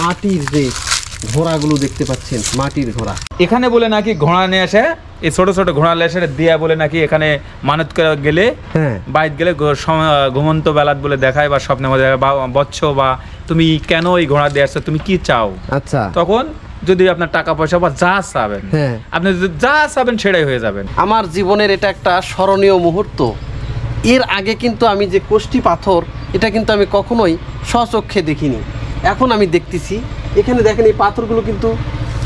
মাটির যে ঘোড়াগুলো দেখতে পাচ্ছেন মাটির ঘোড়া। এখানে বলে নাকি ঘোড়া নিয়ে আসে এই ছোট ছোট ঘোড়া লেসে দিয়া বলে নাকি এখানে মানত করে গেলে হ্যাঁ। বাইত গেলে ঘুমন্ত বেলাত বলে দেখায় বা স্বপ্নে মধ্যে বা বচ্চ বা তুমি কেন এই ঘোড়া দিয়ে আসছো তুমি কি চাও? আচ্ছা। তখন যদি আপনার টাকা পয়সা বা যা চাবেন হ্যাঁ। আপনি যদি যা চাবেন সেটাই হয়ে যাবেন আমার জীবনের এটা একটা স্মরণীয় মুহূর্ত। এর আগে কিন্তু আমি যে কোষ্ঠী পাথর এটা কিন্তু আমি কখনোই স্বচক্ষে দেখিনি। এখন আমি দেখতেছি এখানে দেখেন এই পাথরগুলো কিন্তু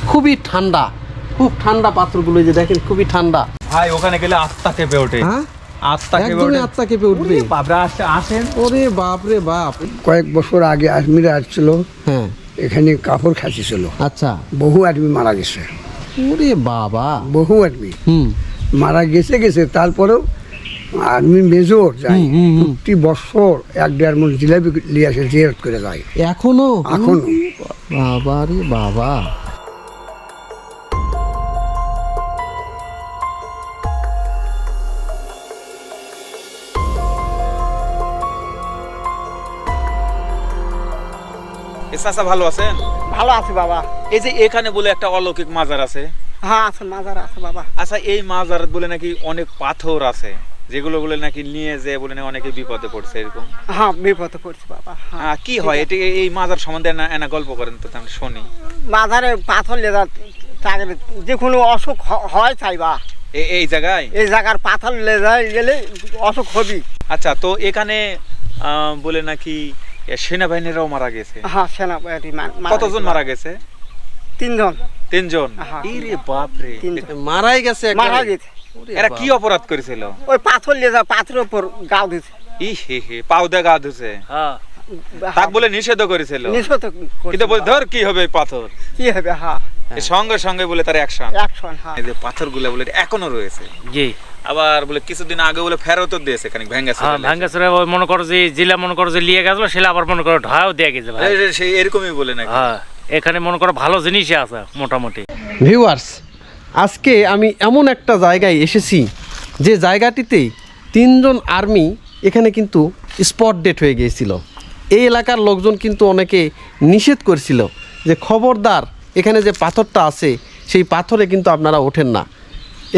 খুবই ঠান্ডা খুব ঠান্ডা পাথরগুলো যে দেখেন খুবই ঠান্ডা। ভাই ওখানে গেলে আত্মা কেঁপে ওঠে। হ্যাঁ? আত্মা কেঁপে উঠবে। বাপরে আসেন। ওরে বাপ রে বাপ। কয়েক বছর আগে আসছিল হ্যাঁ। এখানে কাপড় খাচ্ছিল আচ্ছা। বহু আদমি মারা গেছে। ওরে বাবা। বহু আদমি। হুম। মারা গেছে গেছে তারপরেও আদমি মেজর হুম। প্রতি বছর এক দেড় মন জিলাপি নিয়ে আসে জিয়ারত করে যায়। এখনও? এখনও। বাবা রে বাবা। চাচা ভালো আছেন? ভালো আছি বাবা। এই যে এখানে বলে একটা অলৌকিক মাজার আছে। হ্যাঁ আছে মাজার আছে বাবা। আচ্ছা এই মাজার বলে নাকি অনেক পাথর আছে। যেগুলো বলে নাকি নিয়ে যে বলে নাকি অনেকে বিপদে পড়ছে এরকম? হ্যাঁ বিপদে পড়ছি বাবা হ্যাঁ। কি হয়? এটি এই মাজার সম্বন্ধে এনা এনা গল্প করেন তো আমি শুনি। মাজারে পাথর লেদা তাকে যে কোনো অসুখ হয় চাইবা এই জায়গায়? এই জায়গার পাথর লেদা গেলে অসুখ হবি আচ্ছা তো এখানে আহ, বলে নাকি সেনাবাহিনীরাও মারা গেছে? হ্যাঁ মারা কতজন গেছে। মারা গেছে? তিনজন। তিনজন? হ্যাঁ। ইরে বাপ রে মারাই গেছে মারা গেছে। এরা কি অপরাধ করেছিল? ওই পাথর লেদা পাথরের উপর গাও দিছে। ই হে হে পাও দিয়ে গা ধুছে তাক বলে নিষেধ করেছিল। নিষ্পত কিন্তু বলে ধর কি হবে পাথর? কি হবে? হ্যাঁ সঙ্গে সঙ্গে বলে তার অ্যাকশন একশন হ্যাঁ এই যে পাথরগুলো বলে এখনও রয়েছে। জি। আবার বলে কিছুদিন আগে বলে ফেরতও দিয়েছে খানিক ভেঙ্গা হ্যাঁ মনে করো যে জিলা মনে করো যে লিয়ে গেছিল সেটা আবার মনে করো ঢাও দিয়ে গেছে ভাই। সেই এরকমই বলে নাকি? হ্যাঁ এখানে মনে করো ভালো জিনিসই আছে মোটামুটি। ভিউয়ার্স আজকে আমি এমন একটা জায়গায় এসেছি যে জায়গাটিতে তিনজন আর্মি এখানে কিন্তু স্পট ডেট হয়ে গিয়েছিল। এই এলাকার লোকজন কিন্তু অনেকে নিষেধ করছিল যে খবরদার, এখানে যে পাথরটা আছে, সেই পাথরে কিন্তু আপনারা ওঠেন না।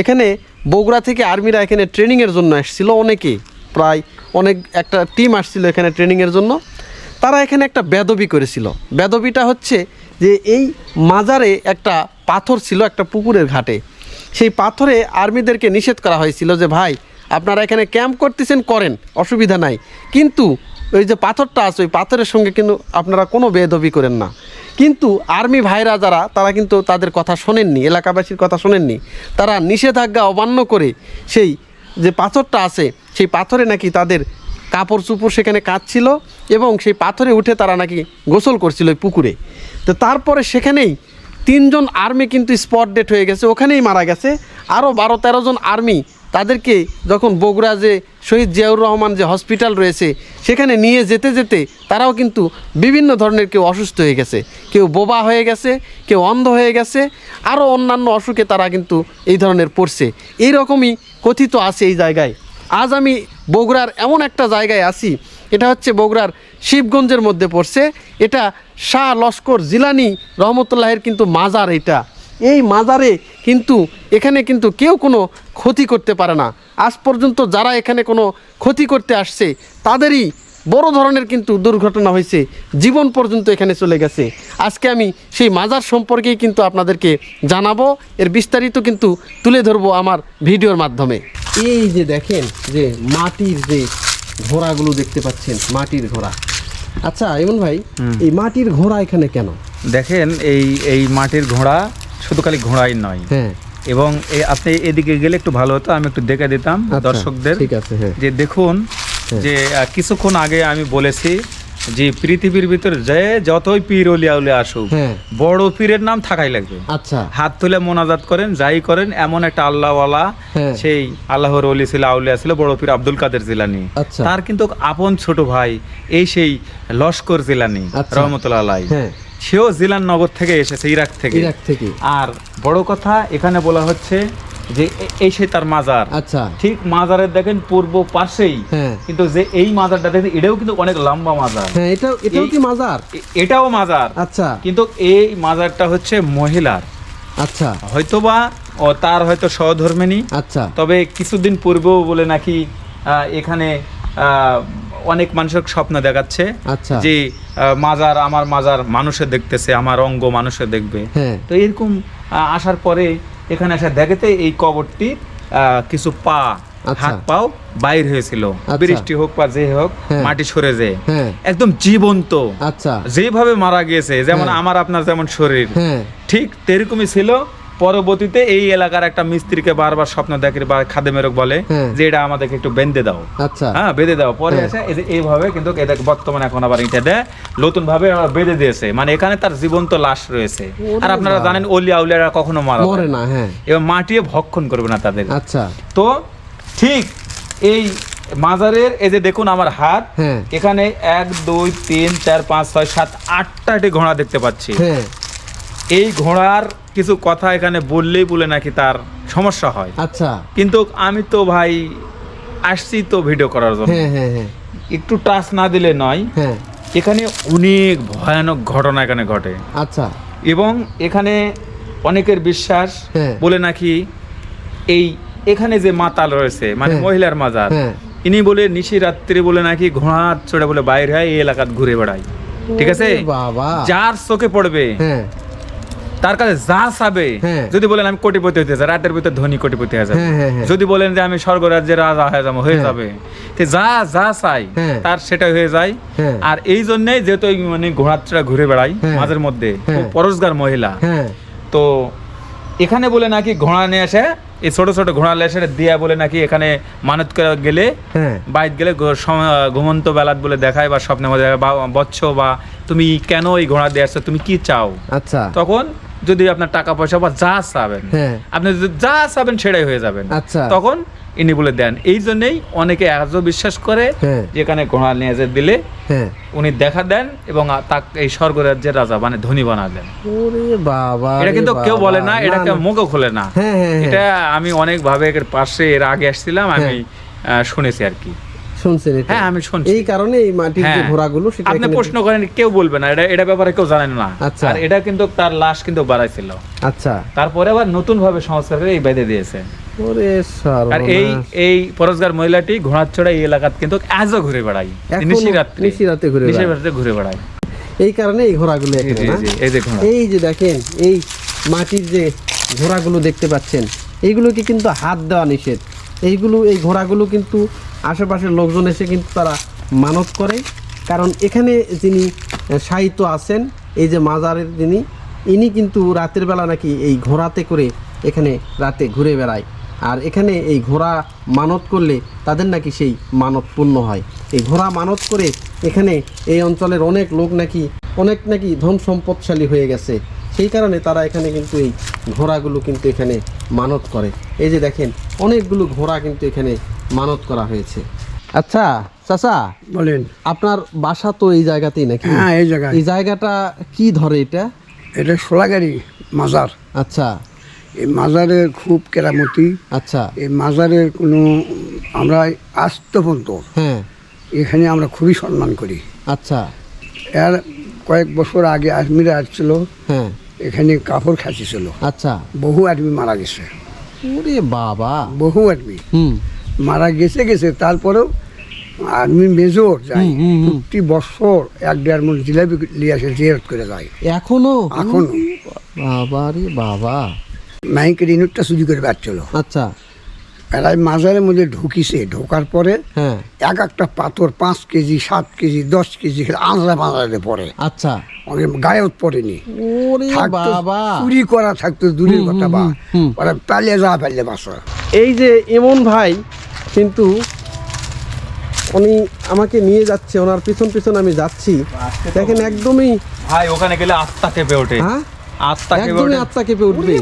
এখানে বগুড়া থেকে আর্মিরা এখানে ট্রেনিংয়ের জন্য এসেছিল অনেকে, প্রায় অনেক একটা টিম আসছিল এখানে ট্রেনিংয়ের জন্য। তারা এখানে একটা বেদবি করেছিল। বেদবিটা হচ্ছে যে এই মাজারে একটা পাথর ছিল একটা পুকুরের ঘাটে। সেই পাথরে আর্মিদেরকে নিষেধ করা হয়েছিল যে, ভাই, আপনারা এখানে ক্যাম্প করতেছেন, করেন, অসুবিধা নাই। কিন্তু ওই যে পাথরটা আছে, ওই পাথরের সঙ্গে কিন্তু আপনারা কোনো বেদবি করেন না। কিন্তু আর্মি ভাইরা যারা, তারা কিন্তু তাদের কথা শোনেননি, এলাকাবাসীর কথা শোনেননি। তারা নিষেধাজ্ঞা অমান্য করে সেই যে পাথরটা আছে, সেই পাথরে নাকি তাদের কাপড় চুপড় সেখানে কাঁদছিল এবং সেই পাথরে উঠে তারা নাকি গোসল করছিল ওই পুকুরে। তো তারপরে সেখানেই তিনজন আর্মি কিন্তু স্পট ডেট হয়ে গেছে, ওখানেই মারা গেছে। আরও বারো তেরো জন আর্মি তাদেরকে যখন বগুড়া যে শহীদ জিয়াউর রহমান যে হসপিটাল রয়েছে, সেখানে নিয়ে যেতে যেতে তারাও কিন্তু বিভিন্ন ধরনের কেউ অসুস্থ হয়ে গেছে। কেউ বোবা হয়ে গেছে, কেউ অন্ধ হয়ে গেছে আরও অন্যান্য অসুখে তারা কিন্তু এই ধরনের পড়ছে। এই রকমই কথিত আছে এই জায়গায়। আজ আমি বগুড়ার এমন একটা জায়গায় আছি এটা হচ্ছে বগুড়ার শিবগঞ্জের মধ্যে পড়ছে। এটা শাহ লস্কর জিলানি রহমতুল্লাহের কিন্তু মাজার এটা। এই মাজারে কিন্তু, এখানে কিন্তু কেউ কোনো ক্ষতি করতে পারে না। আজ পর্যন্ত যারা এখানে কোনো ক্ষতি করতে আসছে, তাদেরই বড় ধরনের কিন্তু দুর্ঘটনা হয়েছে। জীবন পর্যন্ত এখানে চলে গেছে। আজকে আমি সেই মাজার সম্পর্কেই কিন্তু আপনাদেরকে জানাব। এর বিস্তারিত কিন্তু তুলে ধরবো আমার ভিডিওর মাধ্যমে। এই যে দেখেন যে মাটির যে ঘোড়াগুলো দেখতে পাচ্ছেন মাটির ঘোড়া। আচ্ছা ইমন ভাই এই মাটির ঘোড়া এখানে কেন? দেখেন এই এই মাটির ঘোড়া শুধু খালি ঘোড়াই নয়। হ্যাঁ। এবং আপনি এদিকে গেলে একটু ভালো হতো আমি একটু দেখে দিতাম আচ্ছা, দর্শকদের। ঠিক আছে, হ্যাঁ। যে দেখুন যে আহ, কিছুক্ষণ আগে আমি বলেছি যে পৃথিবীর ভিতরে যে যতই পীর অলিয়া উলিয়া আসুক হ্যাঁ। বড় পীরের নাম থাকাই লাগবে আচ্ছা হাত তুলে মোনাজাত করেন যাই করেন এমন একটা আল্লাহওয়ালা হ্যাঁ। সেই আল্লাহর অলি ছিল আউলিয়া ছিল বড় পীর আব্দুল কাদের জিলানি আচ্ছা। তার কিন্তু আপন ছোট ভাই এই সেই লস্কর জিলানি আচ্ছা। রহমতুল্লাহ আলাই হ্যাঁ সেও জিলান নগর থেকে এসেছে ইরাক থেকে ইরাক থেকে আর বড় কথা এখানে বলা হচ্ছে যে এ- এই সে তার মাজার। আচ্ছা। ঠিক মাজারের দেখেন পূর্ব পাশেই। হ্যাঁ। কিন্তু যে এই মাজারটা দেখেন এটাও কিন্তু অনেক লম্বা মাজার। হ্যাঁ এটা এটাও কি মাজার? এটাও মাজার। আচ্ছা। কিন্তু এই মাজারটা হচ্ছে মহিলার। আচ্ছা। হয়তোবা ও তার হয়তো সহধর্মিনী। আচ্ছা। তবে কিছুদিন পূর্বেও বলে নাকি এখানে আহ, অনেক মানুষের স্বপ্ন দেখাচ্ছে আচ্ছা। যে মাজার আমার মাজার মানুষে দেখতেছে আমার অঙ্গ মানুষে দেখবে। হ্যাঁ। তো এরকম আসার পরে এখানে আসা দেখেতে এই কবরটি আহ, কিছু পা আচ্ছা। হাত পাও বাইর হয়েছিল আচ্ছা। বৃষ্টি হোক বা যে হোক হ্যাঁ। মাটি সরে যায় হ্যাঁ একদম জীবন্ত আচ্ছা যেভাবে মারা গিয়েছে যেমন হ্যাঁ। আমার আপনার যেমন শরীর ঠিক তেরকমই ছিল পরবর্তীতে এই এলাকার একটা মিস্ত্রিকে বারবার স্বপ্ন দেখে বা খাদেমেরক বলে হ্যাঁ। যে এটা আমাদেরকে একটু বেঁধে দাও। আচ্ছা। হ্যাঁ বেঁধে দাও। পরে হ্যাঁ। এসে এই যে এইভাবে কিন্তু এটা বর্তমানে এখন আবার ইটা দেয় নতুন ভাবে বেঁধে দিয়েছে। মানে এখানে তার জীবন্ত লাশ রয়েছে। আর আপনারা জানেন অলিয়া উলিয়ারা কখনো মারা মরে না। হ্যাঁ। এবং মাটিয়ে ভক্ষণ করবে না তাদের। আচ্ছা। তো ঠিক এই মাজারের এই যে দেখুন আমার হাত হ্যাঁ। এখানে এক দুই তিন চার পাঁচ ছয় সাত আটটা ঘোড়া দেখতে পাচ্ছি। এই ঘোড়ার কিছু কথা এখানে বললেই বলে নাকি তার সমস্যা হয়। আচ্ছা। কিন্তু আমি তো ভাই আসছি তো ভিডিও করার জন্য। হ্যাঁ হ্যাঁ হ্যাঁ। একটু টাচ না দিলে নয়। এখানে অনেক ভয়ানক ঘটনা এখানে ঘটে। আচ্ছা। এবং এখানে অনেকের বিশ্বাস। বলে নাকি এই এখানে যে মাতাল রয়েছে মানে। মহিলার মাজার। ইনি বলে নিশি রাত্রি বলে নাকি ঘোড়ার চড়ে বলে বাইরে হয় এই এলাকাত ঘুরে বেড়ায়। ঠিক আছে? যার চোখে পড়বে তার কাছে যা চাবে হ্যাঁ। যদি বলেন আমি কোটিপতি হতে চাই রাতের ভিতরে ধনী কোটিপতি হয়ে যাবে হ্যাঁ, হ্যাঁ। যদি বলেন যে আমি স্বর্গরাজ্যের রাজা হয়ে যাব হয়ে। যাবে যা যা চাই। তার সেটা হয়ে যায়। আর এই জন্যই যেহেতু মানে ঘোড়াটা ঘুরে বেড়াই। মাঝের মধ্যে পরস্কার মহিলা তো এখানে বলে নাকি ঘোড়া নিয়ে আসে এই ছোট ছোট ঘোড়া নিয়ে এসে দিয়া বলে নাকি এখানে মানত করে গেলে বাইর গেলে ঘুমন্ত বেলাত বলে দেখায় বা স্বপ্নে বা বচ্চ বা তুমি কেন এই ঘোড়া দিয়ে আসছো তুমি কি চাও আচ্ছা তখন যদি আপনার টাকা পয়সা বা যা চাবেন হ্যাঁ। আপনি যদি যা চাবেন সেটাই হয়ে যাবেন। আচ্ছা। তখন ইনি বলে দেন। এই জন্যই অনেকে আজও বিশ্বাস করে হ্যাঁ। যে এখানে ঘোড়া নিয়ে যে দিলে হ্যাঁ। উনি দেখা দেন এবং তাকে এই স্বর্গরাজ্যের রাজা মানে ধনী বানা দেন বাবা এটা কিন্তু কেউ বলে না এটা কেউ না। মুখও খোলে না। এটা আমি অনেক ভাবে এর পাশে এর আগে আসছিলাম আমি শুনেছি আর কি। শুনছেন এটা? হ্যাঁ, আমি শুনছি। এই কারণে এই মাটির যে হ্যাঁ। ঘোড়াগুলো সেটা আপনি প্রশ্ন করেন কেউ বলবে না। এটা এটা ব্যাপারে কেউ জানেন না। আচ্ছা। আর এটা কিন্তু তার লাশ কিন্তু বাড়াইছিল। আচ্ছা। তারপরে আবার নতুন ভাবে সংস্কার করে এই দিয়েছে। ওরে আর এই এই পরস্কার মহিলাটি এই এলাকাত কিন্তু আজও ঘুরে বেড়ায়। ঘুরে ঘুরে বেড়ায়। এই কারণে এই ঘোড়াগুলো এই যে দেখেন এই মাটির যে ঘোড়াগুলো দেখতে পাচ্ছেন এইগুলোকে কিন্তু হাত দেওয়া নিষেধ। এইগুলো এই ঘোড়াগুলো কিন্তু আশেপাশের লোকজন এসে কিন্তু তারা মানত করে। কারণ এখানে যিনি সাহিত্য আছেন, এই যে মাজারের যিনি, ইনি কিন্তু রাতের বেলা নাকি এই ঘোড়াতে করে এখানে রাতে ঘুরে বেড়ায়। আর এখানে এই ঘোড়া মানত করলে তাদের নাকি সেই মানত পূর্ণ হয়। এই ঘোড়া মানত করে এখানে এই অঞ্চলের অনেক লোক নাকি, অনেক নাকি ধন সম্পদশালী হয়ে গেছে। সেই কারণে তারা এখানে কিন্তু এই ঘোড়াগুলো কিন্তু এখানে মানত করে। এই যে দেখেন, অনেকগুলো ঘোড়া কিন্তু এখানে মানত করা হয়েছে। আচ্ছা চাচা বলেন। আপনার বাসা তো এই জায়গাতেই নাকি? হ্যাঁ এই জায়গা এই জায়গাটা কি ধরে এটা? এটা সোলাগাড়ি মাজার। আচ্ছা। এই মাজারের খুব কেরামতি। আচ্ছা। এই মাজারের কোনো আমরা পর্যন্ত হ্যাঁ। এখানে আমরা খুবই সম্মান করি। আচ্ছা। এর কয়েক বছর আগে আজমিরে আসছিল। হ্যাঁ। এখানে কাপড় খাঁচিছিল আচ্ছা। বহু আদমি মারা গেছে। ওরে বাবা। বহু আদমি। হুম। মারা গেছে গেছে তারপরেও আর্মি মেজর যায়। হুম। প্রতি বছর এক দেড় মন জিলাপি নিয়ে আসে জিয়ারত করে যায়। এখনও? এখনও। বাবা রে বাবা। মাইকের ইনুটটা চুরি করে বেড়ছিল আচ্ছা। এরা এই মাজারের মধ্যে ঢুকিছে ঢোকার পরে হ্যাঁ। এক একটা পাথর পাঁচ কেজি সাত কেজি দশ কেজি আঁচড়া পাঁচড়াতে পড়ে। আচ্ছা। ওকে গায়েও পড়েনি। ওরে বাবা। চুরি করা থাকতো দূরের কথা বা। ওরা পালিয়ে যাওয়া পারলে বাসা এই যে এমন ভাই কিন্তু উনি আমাকে নিয়ে যাচ্ছে ওনার পিছন পিছন আমি যাচ্ছি। দেখেন একদমই ভাই ওখানে গেলে আত্মা কেঁপে ওঠে। হ্যাঁ? একদমই আত্মা কেঁপে উঠবে।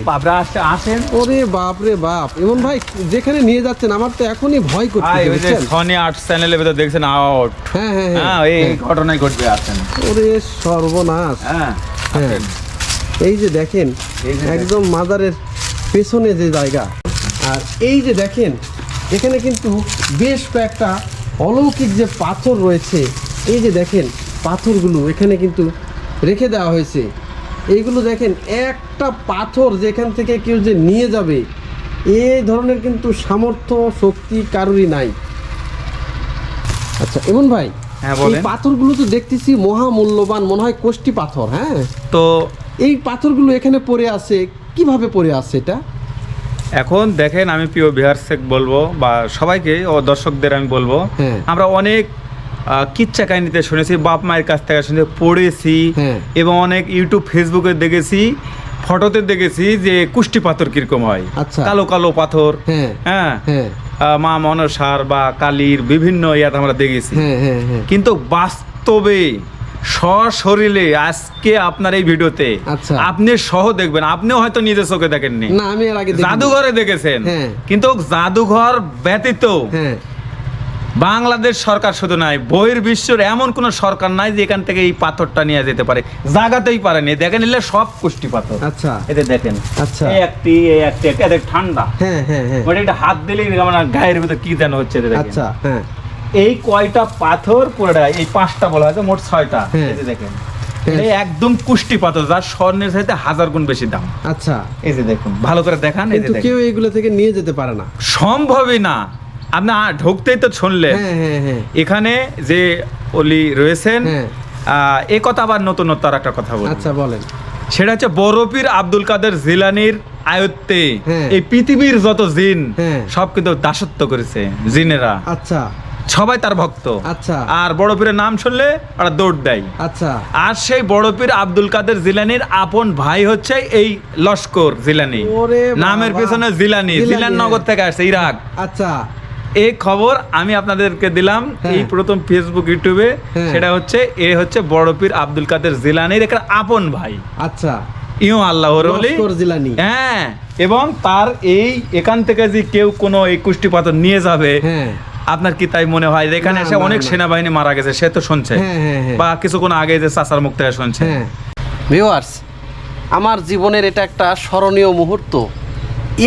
আসেন। ওরে বাপ রে বাপ। এমন ভাই যেখানে নিয়ে যাচ্ছেন আমার তো এখনই ভয় করছে ভাই ওই যে বুঝছেন? সনি আর্ট চ্যানেলের ভিতরে দেখছেন আউট হ্যাঁ হ্যাঁ হ্যাঁ। হ্যাঁ এই ঘটনাই ঘটবে আসেন। ওরে সর্বনাশ। হ্যাঁ এই যে দেখেন। একদম মাজারের পেছনে যে জায়গা আর এই যে দেখেন এখানে কিন্তু বেশ কয়েকটা অলৌকিক যে পাথর রয়েছে এই যে দেখেন পাথরগুলো এখানে কিন্তু রেখে দেওয়া হয়েছে। এইগুলো দেখেন একটা পাথর যেখান থেকে কেউ যে নিয়ে যাবে এই ধরনের কিন্তু সামর্থ্য শক্তি কারোরই নাই। আচ্ছা এমন ভাই হ্যাঁ, বলেন। পাথরগুলো তো দেখতেছি মহামূল্যবান মনে হয় কোষ্টি পাথর হ্যাঁ? তো এই পাথরগুলো এখানে পড়ে আছে কীভাবে পড়ে আছে এটা? এখন দেখেন আমি প্রিয় বিহার শেখ বলব বা সবাইকে ও দর্শকদের আমি বলব হ্যাঁ। আমরা অনেক কিচ্ছা কাহিনীতে শুনেছি বাপ মায়ের কাছ থেকে শুনে পড়েছি হ্যাঁ। এবং অনেক ইউটিউব ফেসবুকে দেখেছি ফটোতে দেখেছি যে কুষ্টি পাথর কীরকম হয় আচ্ছা। কালো কালো পাথর হ্যাঁ হ্যাঁ মা মনসার বা কালীর বিভিন্ন ইয়াতে আমরা দেখেছি কিন্তু বাস্তবে সশরীরে আজকে আপনার এই ভিডিওতে আচ্ছা। আপনি সহ দেখবেন। আপনিও হয়তো নিজের চোখে দেখেননি। না আমি এর আগে জাদুঘরে দেখেছেন। হ্যাঁ। কিন্তু জাদুঘর ব্যতীত হ্যাঁ। বাংলাদেশ সরকার শুধু নাই বহির বিশ্বের এমন কোন সরকার নাই যে এখান থেকে এই পাথরটা নিয়ে যেতে পারে। জাগাতেই পারেনি। দেখে নিলে সব কুষ্টি পাথর। আচ্ছা। এতে দেখেন আচ্ছা। এই একটি এই একটি একটি, ঠান্ডা। হ্যাঁ হ্যাঁ হ্যাঁ। ওটা একটা হাত দিলেই মানে গায়ের ভিতর কি যেন হচ্ছে আচ্ছা হ্যাঁ। এই কয়টা পাথর পুরোটা এই পাঁচটা বলা হয়েছে মোট ছয়টা। হ্যাঁ। দেখেন। হ্যাঁ। একদম কুষ্টি পাথর যার স্বর্ণের চাইতে হাজার গুণ বেশি দাম। আচ্ছা। এই যে দেখুন ভালো করে দেখান এই যে কেউ এইগুলো থেকে নিয়ে যেতে পারে না। সম্ভবই না। আপনি ঢুকতেই তো শুনলেন। হ্যাঁ এখানে যে অলি রয়েছেন। আহ, এ কথা আবার নতুনত্ব আর একটা কথা বলি। আচ্ছা বলেন। সেটা হচ্ছে বরফির আব্দুল কাদের জিলানির আয়ত্তে। এই পৃথিবীর যত জিন। সব কিন্তু দাসত্ব করেছে জিনেরা। আচ্ছা। সবাই তার ভক্ত। আচ্ছা। আর বড় পীরের নাম শুনলে ওরা দৌড় দেয়। আচ্ছা। আর সেই বড় পীর আব্দুল কাদের জিলানির আপন ভাই হচ্ছে এই লস্কর জিলানি। নামের পেছনে জিলানি। জিলানি, নগর। থেকে আসছে ইরাক। আচ্ছা। এই খবর আমি আপনাদেরকে দিলাম হ্যাঁ। এই প্রথম ফেসবুক ইউটিউবে হ্যাঁ। সেটা হচ্ছে এ হচ্ছে বড় পীর আব্দুল কাদের জিলানির একটা আপন ভাই। আচ্ছা। ইউ আল্লাহর ওলি। লস্কর জিলানী। হ্যাঁ এবং তার এই এখান থেকে যে কেউ কোনো এই কুষ্টি পাথর নিয়ে যাবে হ্যাঁ। আপনার কি তাই মনে হয়? এখানে এসে অনেক সেনাবাহিনী মারা গেছে সে তো শুনছে। হ্যাঁ, হ্যাঁ, হ্যাঁ। বা কিছুক্ষণ আগে যে চাচার মুখ থেকে শুনছে। ভিউয়ার্স আমার জীবনের এটা একটা স্মরণীয় মুহূর্ত।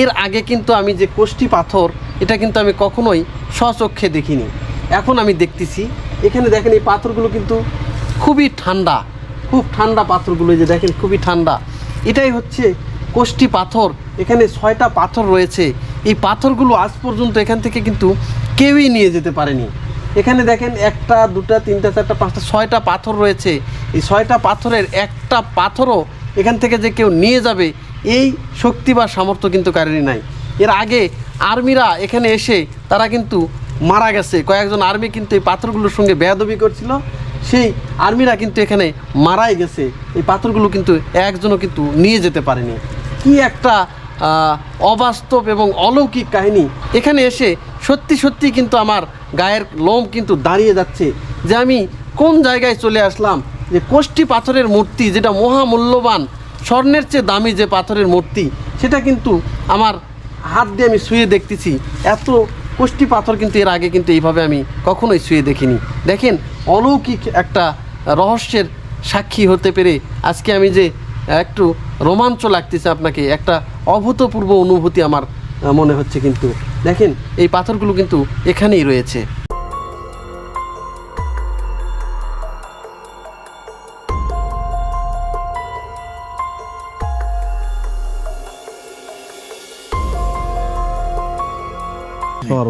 এর আগে কিন্তু আমি যে কোষ্টি পাথর এটা কিন্তু আমি কখনোই স্বচক্ষে দেখিনি। এখন আমি দেখতেছি এখানে দেখেন এই পাথরগুলো কিন্তু খুবই ঠান্ডা খুব ঠান্ডা পাথরগুলো যে দেখেন খুবই ঠান্ডা। এটাই হচ্ছে কোষ্টি পাথর। এখানে ছয়টা পাথর রয়েছে। এই পাথরগুলো আজ পর্যন্ত এখান থেকে কিন্তু কেউই নিয়ে যেতে পারেনি। এখানে দেখেন একটা, দুটা, তিনটা, চারটা, পাঁচটা, ছয়টা পাথর রয়েছে। এই ছয়টা পাথরের একটা পাথরও এখান থেকে যে কেউ নিয়ে যাবে, এই শক্তি বা সামর্থ্য কিন্তু কারোরই নাই। এর আগে আর্মিরা এখানে এসে তারা কিন্তু মারা গেছে। কয়েকজন আর্মি কিন্তু এই পাথরগুলোর সঙ্গে বেয়াদবি করছিল। সেই আর্মিরা কিন্তু এখানে মারাই গেছে। এই পাথরগুলো কিন্তু একজনও কিন্তু নিয়ে যেতে পারেনি। কি একটা অবাস্তব এবং অলৌকিক কাহিনী। এখানে এসে সত্যি সত্যি কিন্তু আমার গায়ের লোম কিন্তু দাঁড়িয়ে যাচ্ছে যে আমি কোন জায়গায় চলে আসলাম? যে কোষ্টি পাথরের মূর্তি যেটা মহামূল্যবান, স্বর্ণের চেয়ে দামি যে পাথরের মূর্তি, সেটা কিন্তু আমার হাত দিয়ে আমি শুয়ে দেখতেছি। এত কোষ্টি পাথর কিন্তু এর আগে কিন্তু এইভাবে আমি কখনোই শুয়ে দেখিনি। দেখেন, অলৌকিক একটা রহস্যের সাক্ষী হতে পেরে আজকে আমি যে একটু রোমাঞ্চ লাগতেছে আপনাকে, একটা অভূতপূর্ব অনুভূতি আমার মনে হচ্ছে কিন্তু। দেখেন এই পাথরগুলো কিন্তু এখানেই রয়েছে।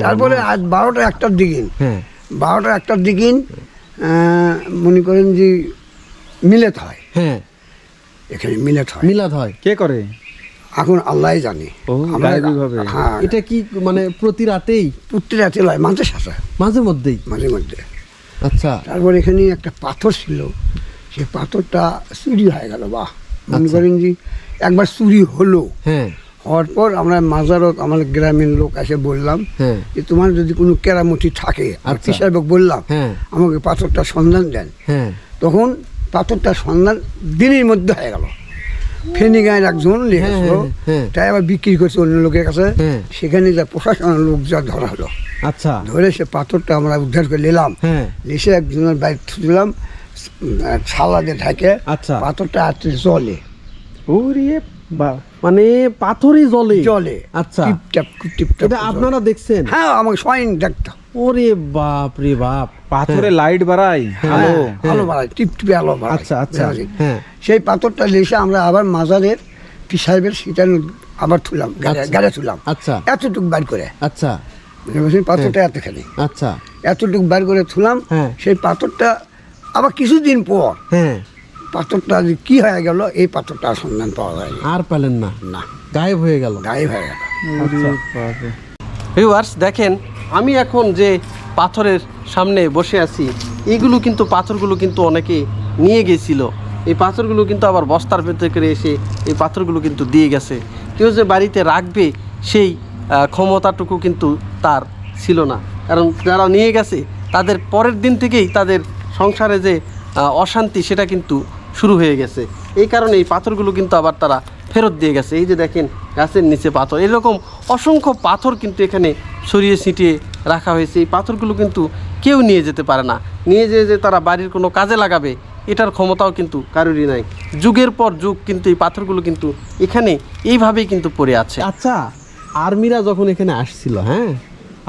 তারপরে আজ বারোটা একটার দিকে। হ্যাঁ। বারোটা একটার দিকে মনে করেন যে মিলেত হয়। হ্যাঁ। এখানে মিলেট হয়। মিলাদ হয়। কে করে? এখন আল্লাহ জানে। আমরা-। হ্যাঁ। এটা কি মানে প্রতি রাতেই? পুত্রের রাতে লয় মাঝে সাথে মাঝে মধ্যেই? মাঝে মধ্যে। আচ্ছা। তারপর এখানে একটা পাথর ছিল। সে পাথরটা চুরি হয়ে গেল বাহ। মনে আচ্ছা। করেন যে একবার চুরি হলো। হ্যাঁ। হওয়ার পর আমরা মাজারত আমাদের গ্রামের লোক এসে বললাম হ্যাঁ। যে তোমার যদি কোনো কেরামতি থাকে আর আচ্ছা। সাহেব বললাম হ্যাঁ। আমাকে পাথরটা সন্ধান দেন। হ্যাঁ। তখন পাথরটা সন্ধান দিনের মধ্যে হয়ে গেল। ফেনি গায়ের একজন লেগেছিল হ্যাঁ, হ্যাঁ। তাই আবার বিক্রি করছে অন্য লোকের কাছে। হ্যাঁ। সেখানে যা প্রশাসনের লোক যা ধরা হলো। আচ্ছা। ধরে সে পাথরটা আমরা উদ্ধার করে নিলাম। হ্যাঁ। এসে একজনের বাইক দিলাম ছালা দিয়ে ঢাকে। আচ্ছা। পাথরটা আটতে জলে ওরে বা মানে পাথরই জলে জলে আচ্ছা। টিপটাপ টিপটাপ আপনারা দেখছেন? হ্যাঁ আমাকে সয়ন দেখতাম। ওরে বাপ রে বাপ। পাথরে লাইট বাড়াই হ্যালো। আলো বাড়ায় টিপ টিপে আলো বাড়ায় আচ্ছা, আচ্ছা? হ্যাঁ। সেই পাথরটা লেসে আমরা আবার মাজারের পি সাহেবের সেটা আবার তুলাম গাড়ি আচ্ছা। তুলাম আচ্ছা। এতটুকু বার করে। আচ্ছা? পাথরটা এতখানি। আচ্ছা। এতটুকু বার করে তুলাম হ্যাঁ। সেই পাথরটা আবার কিছুদিন পর হ্যাঁ। পাথরটা কি হয়ে গেল এই পাথরটা আর সন্ধান পাওয়া যায়নি। আর পেলেন না। না। গায়েব হয়ে গেল। গায়েব হয়ে গেল। ভিউয়ার্স দেখেন আমি এখন যে পাথরের সামনে বসে আছি এইগুলো কিন্তু পাথরগুলো কিন্তু অনেকে নিয়ে গেছিল। এই পাথরগুলো কিন্তু আবার বস্তার ভেতরে করে এসে এই পাথরগুলো কিন্তু দিয়ে গেছে। কেউ যে বাড়িতে রাখবে সেই ক্ষমতাটুকু কিন্তু তার ছিল না। কারণ যারা নিয়ে গেছে, তাদের পরের দিন থেকেই তাদের সংসারে যে অশান্তি সেটা কিন্তু শুরু হয়ে গেছে। এই কারণে এই পাথরগুলো কিন্তু আবার তারা ফেরত দিয়ে গেছে। এই যে দেখেন, গাছের নিচে পাথর। এরকম অসংখ্য পাথর কিন্তু এখানে সরিয়ে ছিটিয়ে রাখা হয়েছে। এই পাথরগুলো কিন্তু কেউ নিয়ে যেতে পারে না। নিয়ে যেয়ে যে তারা বাড়ির কোনো কাজে লাগাবে, এটার ক্ষমতাও কিন্তু কারোরই নাই। যুগের পর যুগ কিন্তু এই পাথরগুলো কিন্তু এখানে এইভাবেই কিন্তু পড়ে আছে। আচ্ছা আর্মিরা যখন এখানে আসছিল হ্যাঁ?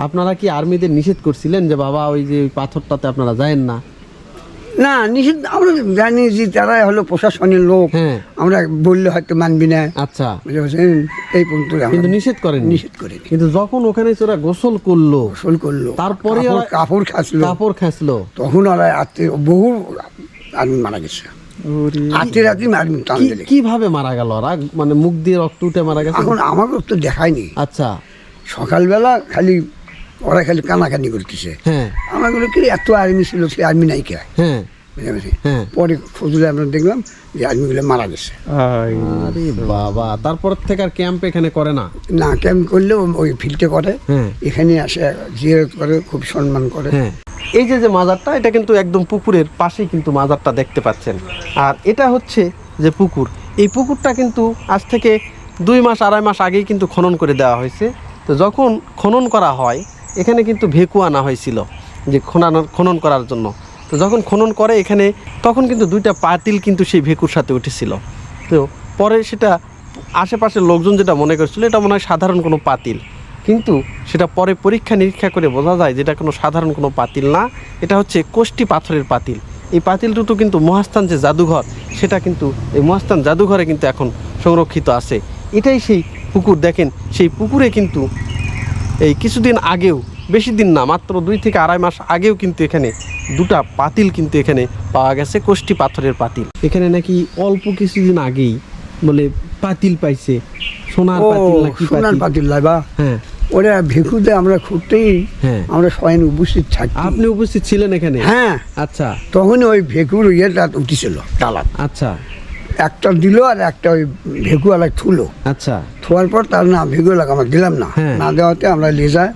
আপনারা কি আর্মিদের নিষেধ করছিলেন যে, বাবা, ওই যে পাথরটাতে আপনারা যায়েন না? না নিষেধ আমরা জানি যে তারা হলো প্রশাসনের লোক হ্যাঁ। আমরা বললে হয়তো মানবি না। আচ্ছা। বুঝতে পারছেন? এই পর্যন্ত কিন্তু নিষেধ করেন নিষেধ করে কিন্তু যখন ওখানে ওরা গোসল করল গোসল করল তারপরে কাপড়- খাসলো। কাপড় খাসলো। তখন ওরা আত্মীয় বহু আর্মি মারা গেছে। আত্মীয় রাত্রি আর্মি কীভাবে মারা গেল? ওরা মানে মুখ দিয়ে রক্ত উঠে মারা গেছে? এখন আমাকে তো দেখায়নি। আচ্ছা। সকালবেলা খালি ওরা খালি কানাকানি করতেছে। হ্যাঁ। আমারগুলো কি এত আর্মি ছিল সে আর্মি নাই কে? হ্যাঁ। হ্যাঁ। পরে খোঁজলে আমরা দেখলাম যে আর্মিগুলো মারা গেছে। আরে বাবা তারপর থেকে আর ক্যাম্প এখানে করে না? না ক্যাম্প করলেও ওই ফিল্ডে করে। হ্যাঁ। এখানে আসে জিয়ারত করে খুব সম্মান করে। হ্যাঁ। এই যে যে মাজারটা এটা কিন্তু একদম পুকুরের পাশেই কিন্তু মাজারটা দেখতে পাচ্ছেন। আর এটা হচ্ছে যে পুকুর। এই পুকুরটা কিন্তু আজ থেকে দুই মাস আড়াই মাস আগেই কিন্তু খনন করে দেওয়া হয়েছে। তো যখন খনন করা হয় এখানে কিন্তু ভেকু আনা হয়েছিল যে খনানো, খনন করার জন্য। তো যখন খনন করে এখানে, তখন কিন্তু দুইটা পাতিল কিন্তু সেই ভেকুর সাথে উঠেছিল। তো পরে সেটা আশেপাশের লোকজন যেটা মনে করছিল, এটা মনে হয় সাধারণ কোনো পাতিল। কিন্তু সেটা পরে পরীক্ষা নিরীক্ষা করে বোঝা যায় যেটা কোনো সাধারণ কোনো পাতিল না, এটা হচ্ছে কোষ্টি পাথরের পাতিল। এই পাতিল দুটো কিন্তু মহাস্থান যে জাদুঘর, সেটা কিন্তু এই মহাস্থান জাদুঘরে কিন্তু এখন সংরক্ষিত আছে। এটাই সেই পুকুর, দেখেন, সেই পুকুরে কিন্তু এই কিছুদিন আগেও বেশি দিন না মাত্র দুই থেকে আড়াই মাস আগেও কিন্তু এখানে দুটা পাতিল কিন্তু এখানে পাওয়া গেছে কোষ্টি পাথরের পাতিল। এখানে নাকি অল্প কিছুদিন আগেই বলে পাতিল পাইছে সোনার পাতিল নাকি সোনার পাতিল? লাইবা হ্যাঁ। ওরা ভেকুতে আমরা খুঁড়তেই হ্যাঁ। আমরা উপস্থিত থাকি। আপনি উপস্থিত ছিলেন এখানে? হ্যাঁ। আচ্ছা। তখন ওই ভেকুর ইয়েটা উঠেছিল আচ্ছা। একটা দিল আর একটা ওই ভেকুয়ালা থুলো। আচ্ছা। থোয়ার পর তার না ভেকুয়ালা আমরা দিলাম না। হ্যাঁ। না দেওয়াতে আমরা লেজা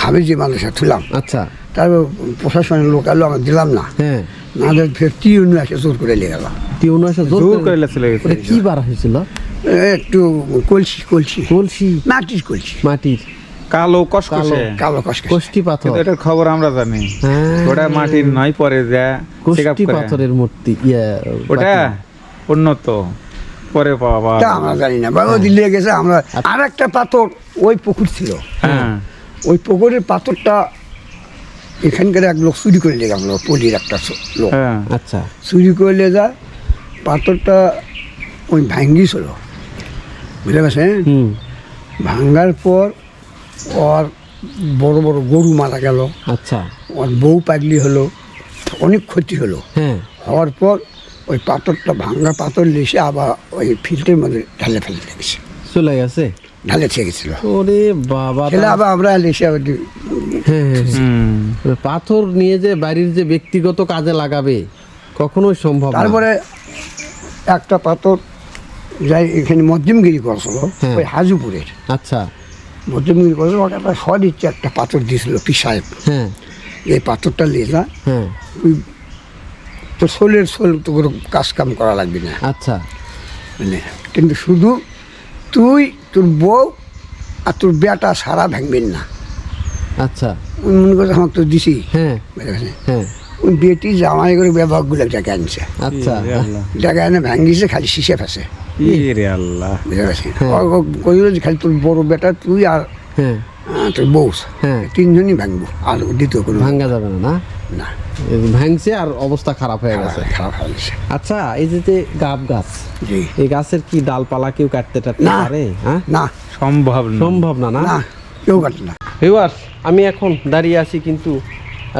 হাবিজি মানুষে থুলাম। আচ্ছা। তারপর প্রশাসনের লোক আলো আমরা দিলাম না। হ্যাঁ। না দিয়ে ফের টিউন আসে জোর করে নিয়ে গেল। টিউন আসা জোর করে- চলে গেছে। কি বার হয়েছিল? একটু কলসি কলসি। কলসি? মাটির কলসি। মাটির। কালো কসকসে। কালো কষ্ট কোষ্টি পাথর। এটার খবর আমরা জানি। হ্যাঁ। ওটা মাটির নয় পরে যা কোষ্টি। পাথরের মূর্তি ইয়া ওটা। উন্নত পরে পাওয়া তা আমরা জানি না। বা ও দিল্লি গেছে আমরা আর একটা পাথর ওই পুকুর ছিল। হ্যাঁ। ওই পুকুরের পাথরটা এখানকার এক লোক চুরি করে নিয়ে গেল পলির একটা লোক। হ্যাঁ। আচ্ছা। চুরি করে নিয়ে যা পাথরটা ওই ভাঙ্গিছিল বুঝতে পারছেন? হুম। ভাঙ্গার পর ওর বড় বড় গরু মারা গেল। আচ্ছা। ওর বউ পাগলি হলো অনেক ক্ষতি হলো। হ্যাঁ। হওয়ার পর ওই পাথরটা ভাঙা পাথর লেসে আবার ওই ফিল্টের মধ্যে ঢালে ফেলে লেগেছে চলে গেছে? ঢালে থেকে গেছিল। ওরে বাবা সেটা আবার আমরা লেসে আবার হ্যাঁ হ্যাঁ, হ্যাঁ। পাথর নিয়ে যে বাড়ির যে ব্যক্তিগত কাজে লাগাবে কখনোই সম্ভব তারপরে একটা পাথর যাই এখানে মধ্যমগিরি করছিল হ্যাঁ। ওই হাজুপুরের। আচ্ছা। মধ্যমগিরি করছিল ওটা একটা সদ ইচ্ছে একটা পাথর দিয়েছিল পি সাহেব হ্যাঁ। এই পাথরটা লেজা হ্যাঁ। ওই তো সোলের সোল তো কোনো কাজ কাম করা লাগবে না। আচ্ছা। মানে কিন্তু শুধু তুই তোর বউ আর তোর বেটা সারা ভাঙবেন না। আচ্ছা। মনে করছে আমার তো দিছি। হ্যাঁ? হ্যাঁ। ওই বেটি জামাই করে ব্যবহারগুলো জায়গায় আনছে। আচ্ছা। জায়গায় এনে ভাঙ্গিছে খালি শিশে ফেসে। রে আল্লাহ। বুঝে গেছি কইল যে খালি তোর বড় বেটা তুই আর হ্যাঁ। তোর বউ। হ্যাঁ। তিনজনই ভাঙবো। আর দ্বিতীয় কোনো ভাঙ্গা যাবে না? না। ভাঙছে আর অবস্থা খারাপ হয়ে গেছে। খারাপ হয়ে গেছে। আচ্ছা এই যে যে গাব গাছ এই গাছের কি ডালপালা কেউ কাটতে টাটতে না। পারে? হ্যাঁ? না। সম্ভব না। সম্ভব না না? না কেউ কাটে না। ভিউয়ার্স আমি এখন দাঁড়িয়ে আছি কিন্তু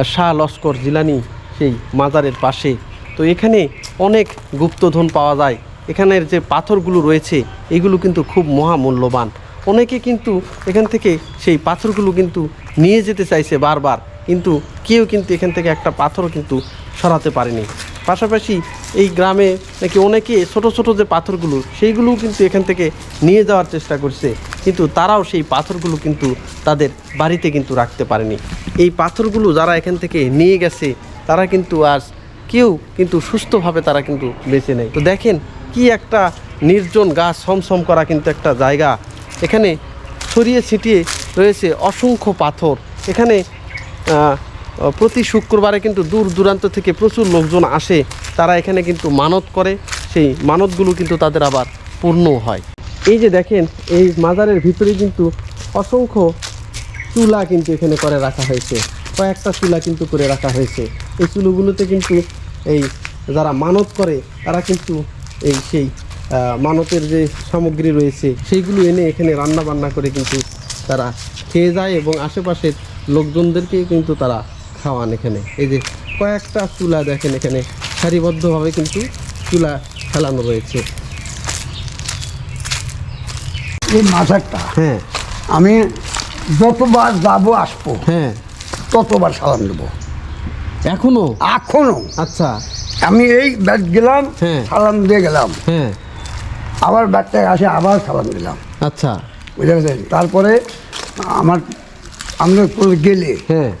শাহ লস্কর জিলানি সেই মাজারের পাশে। তো এখানে অনেক গুপ্তধন পাওয়া যায়। এখানের যে পাথরগুলো রয়েছে এগুলো কিন্তু খুব মহামূল্যবান। অনেকে কিন্তু এখান থেকে সেই পাথরগুলো কিন্তু নিয়ে যেতে চাইছে বারবার। কিন্তু কেউ কিন্তু এখান থেকে একটা পাথরও কিন্তু সরাতে পারেনি। পাশাপাশি এই গ্রামে নাকি অনেকে ছোট ছোট যে পাথরগুলো, সেইগুলোও কিন্তু এখান থেকে নিয়ে যাওয়ার চেষ্টা করছে। কিন্তু তারাও সেই পাথরগুলো কিন্তু তাদের বাড়িতে কিন্তু রাখতে পারেনি। এই পাথরগুলো যারা এখান থেকে নিয়ে গেছে, তারা কিন্তু আজ কেউ কিন্তু সুস্থভাবে তারা কিন্তু বেঁচে নেয় তো দেখেন কি একটা নির্জন গাছ সমসম করা কিন্তু একটা জায়গা। এখানে ছড়িয়ে ছিটিয়ে রয়েছে অসংখ্য পাথর। এখানে প্রতি শুক্রবারে কিন্তু দূর দূরান্ত থেকে প্রচুর লোকজন আসে। তারা এখানে কিন্তু মানত করে। সেই মানতগুলো কিন্তু তাদের আবার পূর্ণ হয়। এই যে দেখেন, এই মাজারের ভিতরে কিন্তু অসংখ্য চুলা কিন্তু এখানে করে রাখা হয়েছে। কয়েকটা চুলা কিন্তু করে রাখা হয়েছে। এই চুলোগুলোতে কিন্তু এই যারা মানত করে, তারা কিন্তু এই সেই মানতের যে সামগ্রী রয়েছে, সেইগুলো এনে এখানে রান্না বান্না করে কিন্তু তারা খেয়ে যায় এবং আশেপাশের লোকজনদেরকে কিন্তু তারা খাওয়ান এখানে। এই যে কয়েকটা চুলা দেখেন এখানে সারিবদ্ধভাবে কিন্তু চুলা ফেলানো রয়েছে। এই মাজারটা হ্যাঁ। আমি যতবার যাব আসব হ্যাঁ। ততবার সালাম দেবো। এখনও? এখনও। আচ্ছা। আমি এই ব্যাট গেলাম হ্যাঁ। সালাম দিয়ে গেলাম। হ্যাঁ। আবার ব্যাটটা আসে আবার সালাম দিলাম। আচ্ছা। বুঝতে পেরেছেন? তারপরে আমার আমরা করে গেলে হ্যাঁ।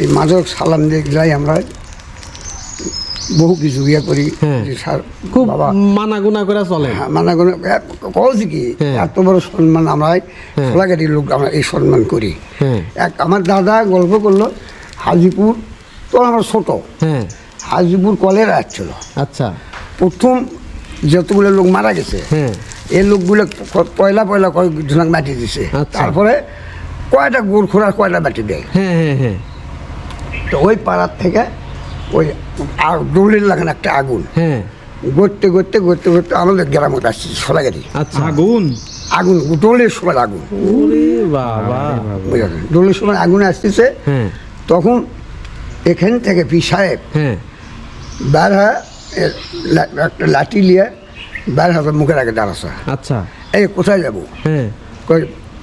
এই মাঝে সালাম দিয়ে যাই আমরা। বহু কিছু ইয়ে করি হ্যাঁ। স্যার খুব বাবা। মানা গুনা করে চলে। হ্যাঁ, মানে কোনো কৌছি কি হ্যাঁ। এত বড় সম্মান আমরা। খোলাঘাটির লোক আমরা এই সম্মান করি। হ্যাঁ। এক আমার দাদা গল্প করল হাজিপুর তো আমার ছোট। হাজিপুর কলেরা আসছিল আচ্ছা। প্রথম যতগুলো লোক মারা গেছে হ্যাঁ। এই লোকগুলো পয়লা পয়লা কয়েকজনক মাটি দিছে। আচ্ছা। তারপরে কয়টা গোড় খোরার কয়টা মাটি দেয়? হ্যাঁ হ্যাঁ হ্যাঁ। তো ওই পাড়ার থেকে ওই আর দৌড়ের লাগান একটা আগুন। হ্যাঁ। গড়তে গড়তে গড়তে গড়তে আমাদের গ্রামে আসছে সোলাগাড়ি আচ্ছা। আগুন? আগুন দোলের সময় আগুন। দোলের সময় আগুন আসতেছে। হ্যাঁ। তখন এখান থেকে পি সাহেব হ্যাঁ। বের হয়ে একটা লাঠি নিয়ে বের হবে মুখের আগে দাঁড়াচ্ছে। আচ্ছা। এই কোথায় যাব? হ্যাঁ। কই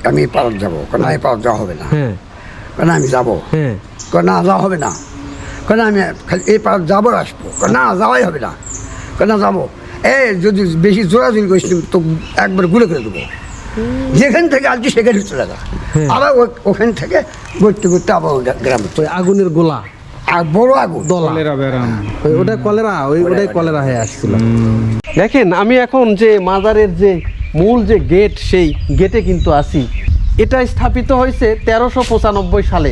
আমি এই পাড়াত যাব কেন এই পাড়াত যাওয়া হবে না। হ্যাঁ। কেন আমি যাব। হ্যাঁ। কেন না যাওয়া হবে না। কেন আমি এই পাড়াত যাব আসব। কেন না যাওয়াই হবে না। কেন যাব। এ যদি বেশি জোরাজুরি করিস তো একবার গুলে করে দেবো। যেখান থেকে আসছি সেখানে চলে যা আবার ওখান থেকে ঘুরতে ঘুরতে আবার গ্রামে আগুনের গোলা। আর বড় আগুন। দলা। কলেরা ওই ওটা কলেরা ওই ওটাই কলেরা হয়ে আসছিল। দেখেন আমি এখন যে মাজারের যে মূল যে গেট, সেই গেটে কিন্তু আছি। এটা স্থাপিত হয়েছে তেরোশো পঁচানব্বই সালে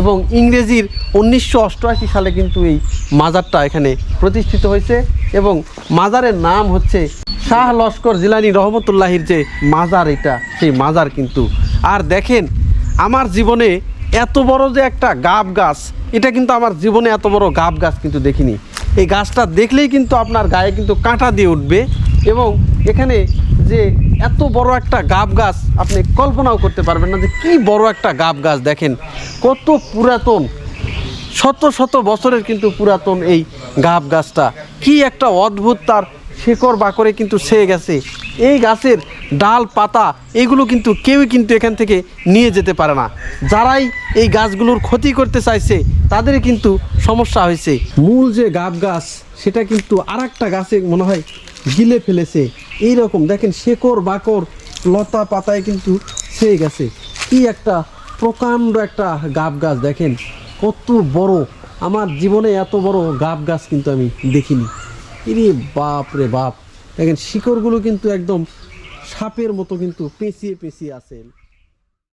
এবং ইংরেজির উনিশশো অষ্টআশি সালে কিন্তু এই মাজারটা এখানে প্রতিষ্ঠিত হয়েছে এবং মাজারের নাম হচ্ছে শাহ লস্কর জিলানি রহমতুল্লাহির যে মাজার এটা, সেই মাজার কিন্তু। আর দেখেন, আমার জীবনে এত বড় যে একটা গাব গাছ, এটা কিন্তু আমার জীবনে এত বড় গাব গাছ কিন্তু দেখিনি। এই গাছটা দেখলেই কিন্তু আপনার গায়ে কিন্তু কাঁটা দিয়ে উঠবে এবং এখানে যে এত বড় একটা গাব গাছ আপনি কল্পনাও করতে পারবেন না যে কি বড় একটা গাব গাছ, দেখেন কত পুরাতন। শত শত বছরের কিন্তু পুরাতন এই গাব গাছটা। কি একটা অদ্ভুত তার শেকড় বাকরে কিন্তু ছেয়ে গেছে। এই গাছের ডাল, পাতা, এগুলো কিন্তু কেউই কিন্তু এখান থেকে নিয়ে যেতে পারে না। যারাই এই গাছগুলোর ক্ষতি করতে চাইছে তাদের কিন্তু সমস্যা হয়েছে। মূল যে গাব গাছ, সেটা কিন্তু আর একটা গাছে মনে হয় গিলে ফেলেছে। এই রকম দেখেন শেকড় বাকর লতা পাতায় কিন্তু ছেয়ে গেছে। কি একটা প্রকাণ্ড একটা গাব গাছ, দেখেন। কত বড়। আমার জীবনে এত বড় গাব গাছ কিন্তু আমি দেখিনি। ইরে বাপ রে বাপ। দেখেন, শিকড়গুলো কিন্তু একদম সাপের মতো কিন্তু পেঁচিয়ে পেঁচিয়ে আছে।